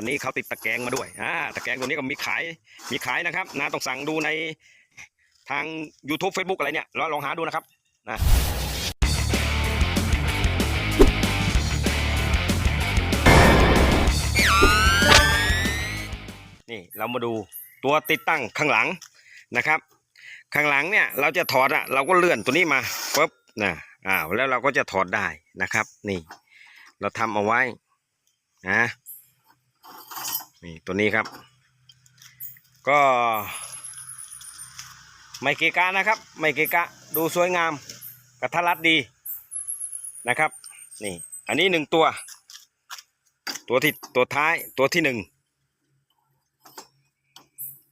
วันนี้เขาติดตะแกรงมาด้วยอ่าตะแกรงตัวนี้ก็มีขายมีขายนะครับนะต้องสั่งดูในทาง YouTube Facebook อะไรเนี่ยล้วลองหาดูนะครับนะนี่เรามาดูตัวติดตั้งข้างหลังนะครับ ข้างหลังเนี่ยเราจะถอดอะเราก็เลื่อนตัวนี้มาปุ๊บนะอ้าวแล้วเราก็จะถอดได้นะครับ นี่ เราทำเอาไว้นะ นี่ตัวนี้ครับ ก็ ไม่เกกะนะครับ ไม่เกกะดูสวยงามกระทัดรัดดีนะครับนี่อันนี้หนึ่งตัว ตัวที่ตัวท้ายตัวที่หนึ่ง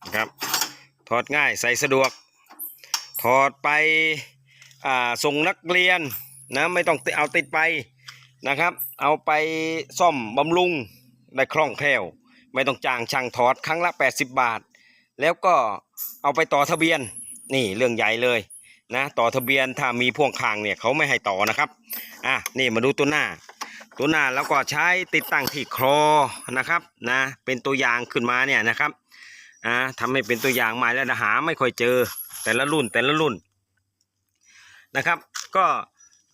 นะครับถอดง่ายใส่สะดวก ถอดไปส่งนักเรียนนะไม่ต้องเอาติดไปนะครับ เอาไปซ่อมบำรุงได้คล่องแคล่ว ไม่ต้องจ้างช่างถอดครั้งละ 80 บาท แล้วก็เอาไปต่อทะเบียนนี่เรื่องใหญ่เลยนะต่อทะเบียนถ้ามีพ่วงข้างเนี่ยเขาไม่ให้ต่อนะครับอะนี่มาดูตัวหน้า ตัวหน้าแล้วก็ใช้ติดตั้งที่คอนะครับนะเป็นตัวอย่างขึ้นมาเนี่ยนะครับอ่าทำให้เป็นตัวอย่างใหม่แล้วหาไม่ค่อยเจอแต่ละรุ่นแต่ละรุ่นนะครับ ก็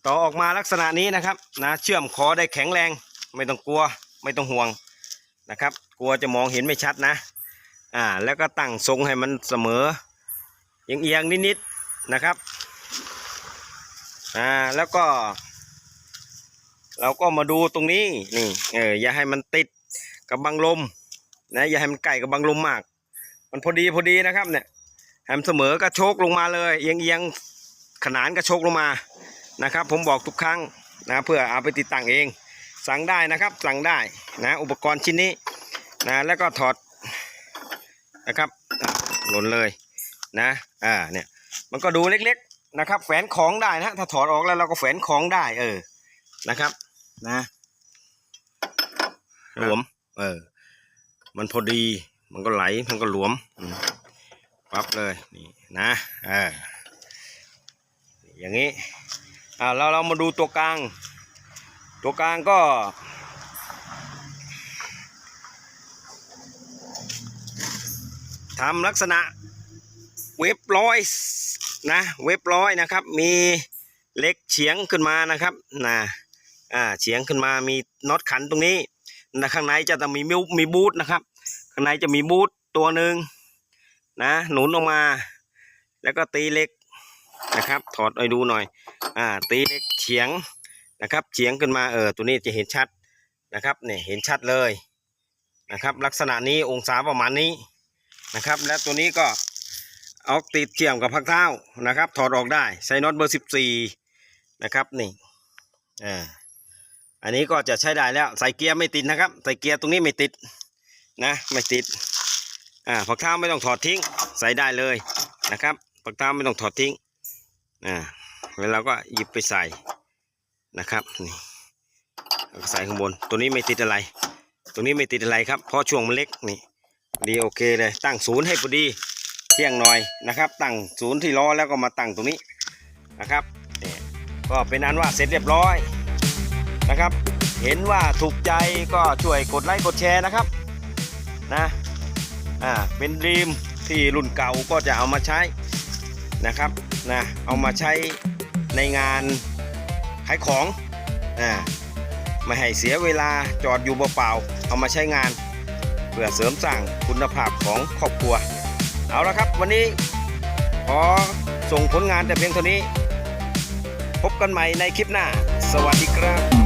ต่อออกมาลักษณะนี้นะครับนะเชื่อมคอได้แข็งแรง ไม่ต้องกลัวไม่ต้องห่วงนะครับ กลัวจะมองเห็นไม่ชัดนะ อ่า แล้วก็ตั้งทรงให้มันเสมอเอียงเอียงๆนิดๆนะครับ อ่า แล้วก็ เราก็มาดูตรงนี้ นี่ เออ อย่าให้มันติดกับบังลม นะ อย่าให้มันใกล้กับบังลมมาก มันพอดีพอดีนะครับ เนี่ยแฮมเสมอก็โชกลงมาเลย เอียงเอียงขนานก็โชกลงมา นะครับ ผมบอกทุกครั้งนะ เพื่อเอาไปติดตั้งเอง สั่งได้นะครับ สั่งได้นะ อุปกรณ์ชิ้นนี้ นะแล้วก็ถอดนะครับอะหล่นเลยนะอ่าเนี่ยมันก็ดูเล็กๆนะครับ แฝนของได้นะถ้าถอดออกแล้วเราก็แฝนของได้ เออนะครับ นะหลวม เออ มันพอดีมันก็ไหลมันก็หลวมอืมปั๊บเลยนี่นะอ่าอย่างนี้อ่าเราเรามาดูตัวกลาง ตัวกลางก็ ทำลักษณะเว็บร้อยนะเว็บร้อยนะครับ มีเหล็กเฉียงขึ้นมานะครับนะอ่าเฉียงขึ้นมามีน็อตขันตรงนี้นะข้างในจะต้องมีมิวมีบูทนะครับ ข้างในจะมีบูทตัวหนึ่งนะ หนุนออกมา แล้วก็ตีเหล็กนะครับ ถอดให้ดูหน่อยอ่าตีเหล็กเฉียงนะครับเฉียงขึ้นมาเออตัวนี้จะเห็นชัดนะครับเนี่ยเห็นชัดเลยนะครับ ลักษณะนี้องศาประมาณนี้ นะครับ และตัวนี้ก็เอาติดเชื่อมกับพักเท้านะครับ ถอดออกได้ใส่น็อตเบอร์สิบสี่นะครับนี่อ่าอันนี้ก็จะใช้ได้แล้วใส่เกียร์ไม่ติดนะครับ ใส่เกียร์ตรงนี้ไม่ติดนะไม่ติดอ่าผักเท้าไม่ต้องถอดทิ้ง ใส่ได้เลยนะครับผักเท้าไม่ต้องถอดทิ้งอ่าแล้วเราก็หยิบไปใส่นะครับนี่ใส่ข้างบนตัวนี้ไม่ติดอะไร ตัวนี้ไม่ติดอะไรครับเพราะช่วงมันเล็กนี่ ดีโอเคเลยตั้งศูนย์ให้พอดีเที่ยงหน่อยนะครับ ตั้งศูนย์ที่ล้อแล้วก็มาตั้งตรงนี้นะครับนี่ก็เป็นอันว่าเสร็จเรียบร้อยนะครับ เห็นว่าถูกใจก็ช่วยกดไลค์กดแชร์นะครับนะอ่าเป็นรีมที่รุ่นเก่าก็จะเอามาใช้นะครับนะเอามาใช้ในงานขายของอ่าไม่ให้เสียเวลาจอดอยู่เปล่าๆเอามาใช้งาน เพื่อเสริมสร้างคุณภาพของครอบครัว เอาละครับ วันนี้ขอส่งผลงานแต่เพียงเท่านี้ พบกันใหม่ในคลิปหน้า สวัสดีครับ